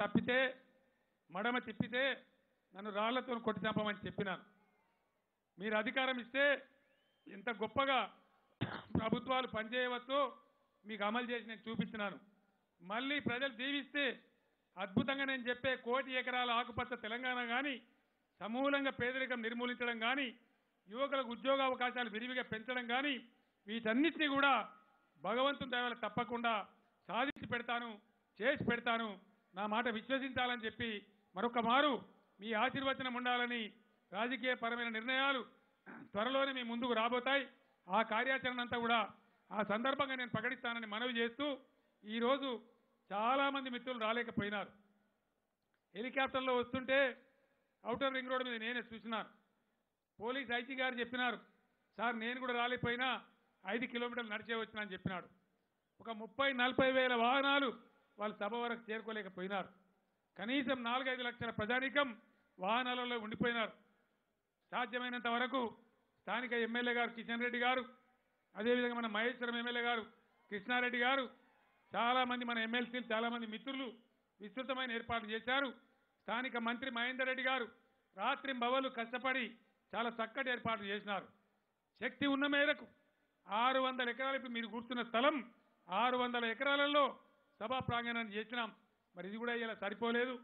తప్పితే మడమ తిప్పితే నన్ను రాళ్ళతో కొట్టి చంపమని చెప్పినాను. మీరు అధికారం ఇస్తే ఎంత గొప్పగా ప్రభుత్వాలు పనిచేయవచ్చో మీకు అమలు చేసి నేను చూపించినాను మళ్ళీ ప్రజలు దీవిస్తే అద్భుతంగా నేను చెప్పే కోటి ఎకరాల ఆకుపచ్చ తెలంగాణ కానీ సమూలంగా పేదరికం నిర్మూలించడం కానీ యువకులకు ఉద్యోగ అవకాశాలు విరివిగా పెంచడం కానీ వీటన్నిటినీ కూడా భగవంతుని దయవల్ల తప్పకుండా సాధించి పెడతాను చేసి పెడతాను. నా మాట విశ్వసించాలని చెప్పి మరొక మారు మీ ఆశీర్వచనం ఉండాలని రాజకీయ పరమైన నిర్ణయాలు త్వరలోనే మీ ముందుకు రాబోతాయి. ఆ కార్యాచరణ అంతా కూడా ఆ సందర్భంగా నేను ప్రకటిస్తానని మనవి చేస్తూ ఈరోజు చాలామంది మిత్రులు రాలేకపోయినారు. హెలికాప్టర్లో వస్తుంటే అవుటర్ రింగ్ రోడ్ మీద నేనే చూసినాను. పోలీస్ ఐజీ గారు చెప్పినారు సార్ నేను కూడా రాలేకపోయినా ఐదు కిలోమీటర్లు నడిచే వచ్చినా అని చెప్పినాడు. ఒక ముప్పై నలభై వేల వాహనాలు వాళ్ళు సభ వరకు చేరుకోలేకపోయినారు. కనీసం నాలుగైదు లక్షల ప్రజానీకం వాహనాలలో ఉండిపోయినారు. సాధ్యమైనంత వరకు స్థానిక ఎమ్మెల్యే గారు కిషన్ రెడ్డి గారు అదేవిధంగా మన మహేశ్వరం ఎమ్మెల్యే గారు కృష్ణారెడ్డి గారు చాలామంది మన ఎమ్మెల్సీలు చాలామంది మిత్రులు విస్తృతమైన ఏర్పాట్లు చేశారు. స్థానిక మంత్రి మహేందర్ రెడ్డి గారు రాత్రి బవలు కష్టపడి చాలా చక్కటి ఏర్పాట్లు చేసినారు. శక్తి ఉన్న మేరకు ఆరు వందల ఎకరాలు మీరు కూర్చున్న స్థలం ఆరు వందల ఎకరాలలో సభా ప్రాంగణాన్ని చేసినాం. మరి ఇది కూడా ఇలా సరిపోలేదు.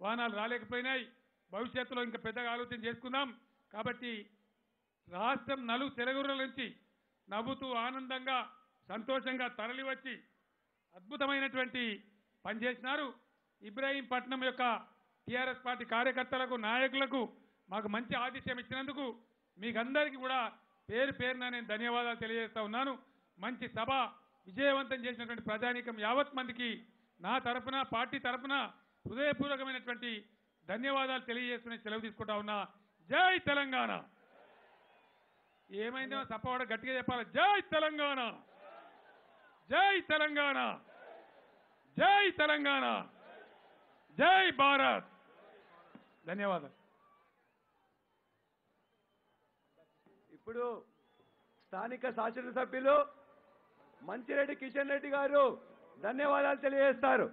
వాహనాలు రాలేకపోయినాయి. భవిష్యత్తులో ఇంకా పెద్దగా ఆలోచన చేసుకుందాం. కాబట్టి రాష్ట్రం నలుగు తెలుగుల నుంచి నవ్వుతూ ఆనందంగా సంతోషంగా తరలివచ్చి అద్భుతమైనటువంటి పనిచేసినారు ఇబ్రాహీంపట్నం యొక్క టీఆర్ఎస్ పార్టీ కార్యకర్తలకు నాయకులకు మాకు మంచి ఆతిథ్యం ఇచ్చినందుకు మీకందరికీ కూడా పేరు పేరున నేను ధన్యవాదాలు తెలియజేస్తా ఉన్నాను. మంచి సభ విజయవంతం చేసినటువంటి ప్రజానీకం యావత్ మందికి నా తరపున పార్టీ తరపున హృదయపూర్వకమైనటువంటి ధన్యవాదాలు తెలియజేసుకుని సెలవు తీసుకుంటా ఉన్నా. జై తెలంగాణ. ఏమైందో తప్పవాడ గట్టిగా చెప్పాలి. జై తెలంగాణ. జై తెలంగాణ. జై తెలంగాణ. జై భారత్. ధన్యవాదాలు. ఇప్పుడు స్థానిక శాసనసభ్యులు మంచిరెడ్డి కిషన్ రెడ్డి గారు ధన్యవాదాలు తెలియజేస్తారు.